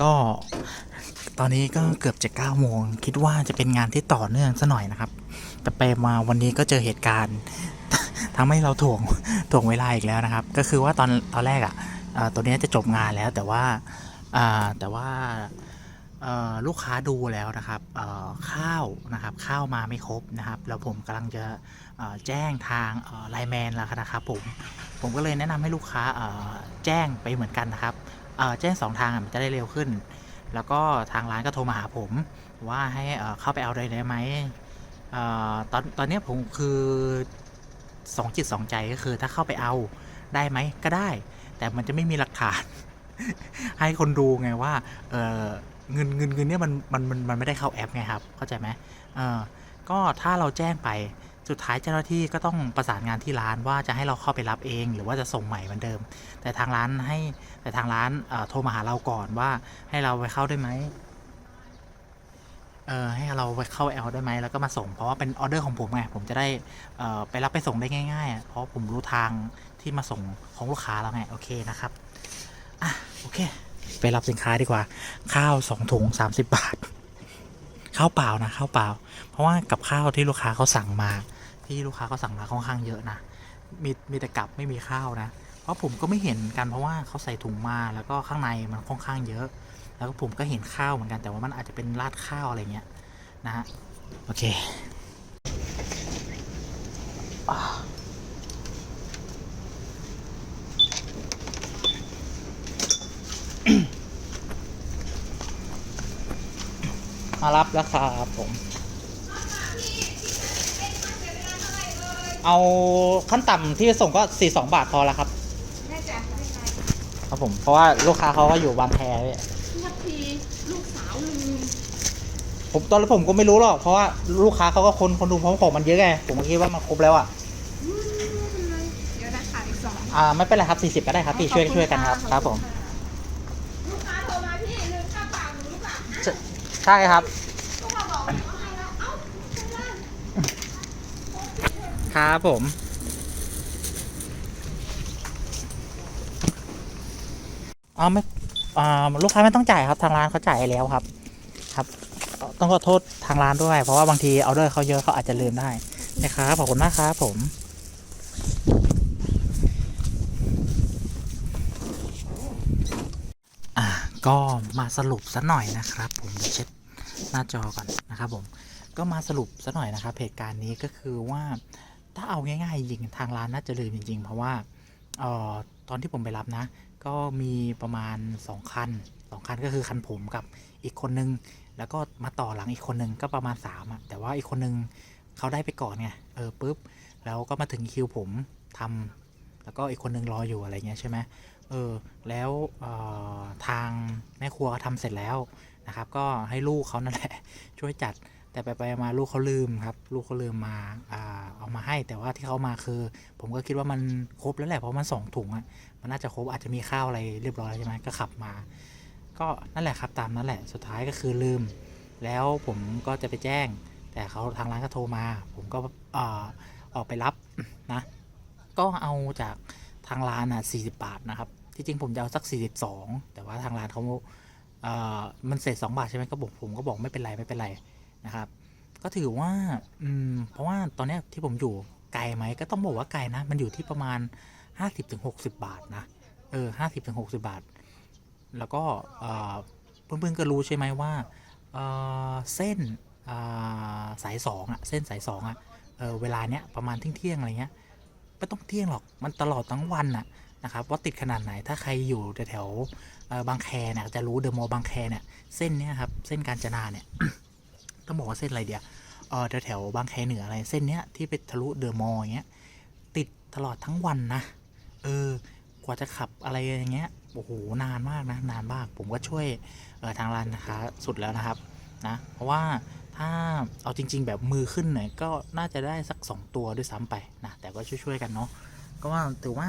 ก็ตอนนี้ก็เกือบจะเก้าโมงคิดว่าจะเป็นงานที่ต่อเนื่องซะหน่อยนะครับ แต่ไปมาวันนี้ก็เจอเหตุการณ์ทำให้เราถ่วงถ่วงเวลาอีกแล้วนะครับ ก็คือว่าตอนตอนแรกอะอ่อตัวนี้จะจบงานแล้วแต่ว่าแต่ว่าลูกค้าดูแล้วนะครับข้าวนะครับข้าวมาไม่ครบนะครับ แล้วผมกำลังจะแจ้งทางไลแมนแล้วนะครับผมผมก็เลยแนะนำให้ลูกค้าแจ้งไปเหมือนกันนะครับ แจ้งสองทางมันจะได้เร็วขึ้น แล้วก็ทางร้านก็โทรมาหาผม ว่าให้เข้าไปเอาได้ไหมออตอนตอนนี้ผมคือสองจิตสองใจก็คือถ้าเข้าไปเอาได้ไหมก็ได้ แต่มันจะไม่มีหลักฐาน ให้คนดูไงว่าเเงินเงินเงินเนี่ยมันมันมันมันไม่ได้เข้าแอปไงครับเข้าใจไหมเออก็ถ้าเราแจ้งไป สุดท้ายเจ้าหน้าที่ก็ต้องประสานงานที่ร้านว่าจะให้เราเข้าไปรับเอง หรือว่าจะส่งใหม่เหมือนเดิม แต่ทางร้านให้แต่ทางร้านโทรมาหาเราก่อนว่าให้เราไปเข้าได้ไหมเออให้เราไปเข้าแอลได้ไหมแล้วก็มาส่งเพราะว่าเป็นออเดอร์ของผมไงผมจะได้ไปรับไปส่งได้ง่ายๆเพราะผมรู้ทางที่มาส่งของลูกค้าแล้วไงโอเคนะครับอะโอเค ไปรับสินค้าดีกว่า ข้าวสองถุงสามสิบบาทข้าวเปล่านะข้าวเปล่า เพราะว่ากับข้าวที่ลูกค้าเขาสั่งมา ที่ลูกค้าเขาสั่งมาค่อนข้างเยอะนะมีมีแต่กับไม่มีข้าวนะ เพราะผมก็ไม่เห็นกันเพราะว่าเขาใส่ถุงมาแล้วก็ข้างในมันค่อนข้างเยอะ แล้วก็ผมก็เห็นข้าวเหมือนกันแต่ว่ามันอาจจะเป็นราดข้าวอะไรเงี้ยนะฮะโอเคมารับแล้วครับผม เอาขั้นต่ำที่จะส่งก็ 42 บาทพอแล้วครับแม่จ๋าไม่เป็นไรครับผม เพราะว่าลูกค้าเขาก็อยู่บางแคพี่ทักทีลูกสาวลืมผมตอนแรกผมก็ไม่รู้หรอก เพราะว่าลูกค้าเขาก็คนคนดูเพราะของมันเยอะไง ผมก็คิดว่ามันครบแล้วอะ อืมไม่เป็นไรเดี๋ยวนะขาดอีกสองอ่าไม่เป็นไรครับ 40 ก็ได้ครับพี่ช่วยช่วยกันครับ ครับผม ลูกค้าโทรมาพี่ลืมค่าปากหนูหรือเปล่านะใช่ใช่ครับ ต้องมาบอกว่าให้แล้วเอ้าเป็นไร ครับผม อ๋อไม่อ่าลูกค้าไม่ต้องจ่ายครับทางร้านเขาจ่ายแล้วครับ ครับ ต้องขอโทษทางร้านด้วย เพราะว่าบางทีออเดอร์เขาเยอะเขาอาจจะลืมได้นะครับขอบคุณมากครับผมอ่าก็มาสรุปซะหน่อยนะครับ ผมเดี๋ยวเช็ดหน้าจอก่อนนะครับผมก็มาสรุปซะหน่อยนะครับเหตุการณ์นี้ก็คือว่า ถ้าเอาง่ายๆจริงทางร้านน่าจะลืมจริง ๆ เพราะว่าออตอนที่ผมไปรับนะ ก็มีประมาณ 2 คัน 2 คันก็คือคันผมกับอีกคนนึง แล้วก็มาต่อหลังอีกคนนึงก็ประมาณ3อะแต่ว่าอีกคนนึงเขาได้ไปก่อนไงเออปุ๊บแล้วก็มาถึงคิวผมทำแล้วก็อีกคนนึงรออยู่อะไรเงี้ยใช่ไหมเออแล้วออทางแม่ครัวก็ทำเสร็จแล้วนะครับ ก็ให้ลูกเขานั่นแหละช่วยจัด แต่ไปไปมาลูกเขาลืมครับ ลูกเขาลืมมาอ่าเอามาให้แต่ว่าที่เขามาคือ ผมก็คิดว่ามันครบแล้วแหละเพราะมันสองถุงอะมันน่าจะครบอาจจะมีข้าวอะไรเรียบร้อยแล้วใช่ไหมก็ขับมา ก็นั่นแหละครับตามนั้นแหละสุดท้ายก็คือลืม แล้วผมก็จะไปแจ้ง แต่เขาทางร้านก็โทรมา ผมก็อ่าออกไปรับนะ ก็เอาจากทางร้านอะ40บาทนะครับที่จริงผมจะเอาสัก 42 แต่ว่าทางร้านเขาเอ่อมันเศษ2บาทใช่ไหมก็บอกผมก็บอกไม่เป็นไรไม่เป็นไร นะครับ ก็ถือว่าอืมเพราะว่าตอนนี้ที่ผมอยู่ไกลไหมก็ต้องบอกว่าไกลนะ มันอยู่ที่ประมาณ 50-60 บาทนะเออ50-60บถึงหกสิบาท แล้วก็เอ่อเพื่อนๆก็รู้ใช่ไหมว่าเออเส้นสายสองอะเส้นสายสองอะเออเวลาเนี้ยประมาณเที่ยงๆอะไรเงี้ยไม่ต้องเที่ยงหรอกมันตลอดทั้งวันอะนะครับว่าติดขนาดไหนถ้าใครอยู่แถวบางแคเนี่ยจะรู้เดอะมอลล์บางแคเนี่ยเส้นเนี้ยครับเส้นกาญจนาเนี่ย ต้องบอกว่าเส้นอะไรเดียวเออแถวๆบางแคเหนืออะไรเส้นเนี้ยที่ไปทะลุเดอะมอลล์อย่างเงี้ยติดตลอดทั้งวันนะเออกว่าจะขับอะไรอย่างเงี้ยโอ้โหนานมากนะนานมาก ผมก็ช่วยเออทางร้านนะคะสุดแล้วนะครับนะเพราะว่าถ้าเอาจริง ๆ แบบมือขึ้นหน่อยก็น่าจะได้สัก 2 ตัวด้วยซ้ำไปนะแต่ก็ช่วยๆกันเนาะก็ว่าถือว่า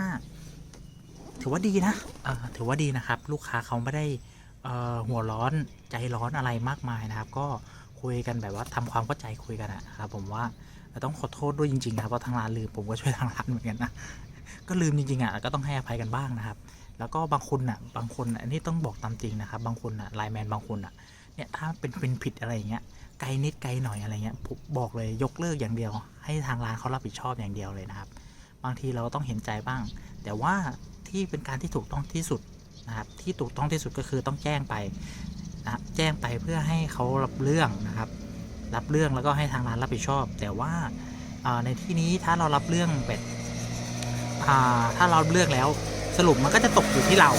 ถือว่าดีนะเออถือว่าดีนะครับ ลูกค้าเขาไม่ได้เออหัวร้อนใจร้อนอะไรมากมายนะครับ ก็ คุยกันแบบว่าทำความเข้าใจคุยกันอะนะครับผมว่าต้องขอโทษด้วยจริงๆนะครับเพราะทางร้านลืมผมก็ช่วยทางร้านเหมือนกันนะก็ลืมจริงๆอะก็ต้องให้อภัยกันบ้างนะครับ แล้วก็บางคนอะบางคนอะอันนี้ต้องบอกตามจริงนะครับ บางคนอะไลน์แมนบางคนอะเนี่ยถ้าเป็นเป็นผิดอะไรอย่างเงี้ยไกลนิดไกลหน่อยอะไรเงี้ยผมบอกเลยยกเลิกอย่างเดียว ให้ทางร้านเขารับผิดชอบอย่างเดียวเลยนะครับ บางทีเราต้องเห็นใจบ้าง แต่ว่าที่เป็นการที่ถูกต้องที่สุดนะครับที่ถูกต้องที่สุดก็คือต้องแจ้งไป แจ้งไปเพื่อให้เขารับเรื่องนะครับ รับเรื่องแล้วก็ให้ทางร้านรับผิดชอบ แต่ว่าในที่นี้ถ้าเรารับเรื่องแบบอ่าถ้าเรารับเรื่องแล้วสรุปมันก็จะตกอยู่ที่เรา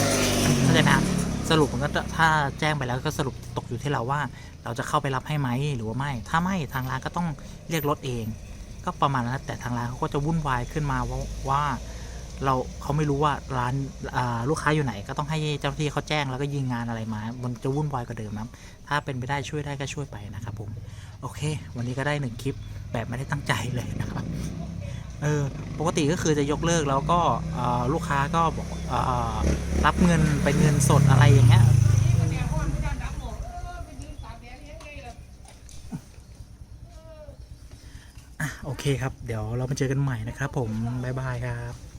เข้าใจไหมครับสรุปมันก็ถ้าแจ้งไปแล้วก็สรุปตกอยู่ที่เราว่า เราจะเข้าไปรับให้ไหมหรือว่าไม่ ถ้าไม่ทางร้านก็ต้องเรียกรถเอง ก็ประมาณนั้นแต่ทางร้านเขาก็จะวุ่นวายขึ้นมาว่าว่า เราเขาไม่รู้ว่าร้านลูกค้าอยู่ไหน ก็ต้องให้เจ้าหน้าที่เขาแจ้งแล้วก็ยิงงานอะไรมา มันจะวุ่นวายกว่าเดิมนะครับ ถ้าเป็นไปได้ช่วยได้ก็ช่วยไปนะครับผมโอเค วันนี้ก็ได้หนึ่งคลิปแบบไม่ได้ตั้งใจเลยนะครับเออปกติก็คือจะยกเลิกแล้วก็ลูกค้าก็บอกออรับเงินเป็นเงินสดอะไรอย่างเงี้ยโอเคครับ เดี๋ยวเรามาเจอกันใหม่นะครับผม บ๊ายบายครับ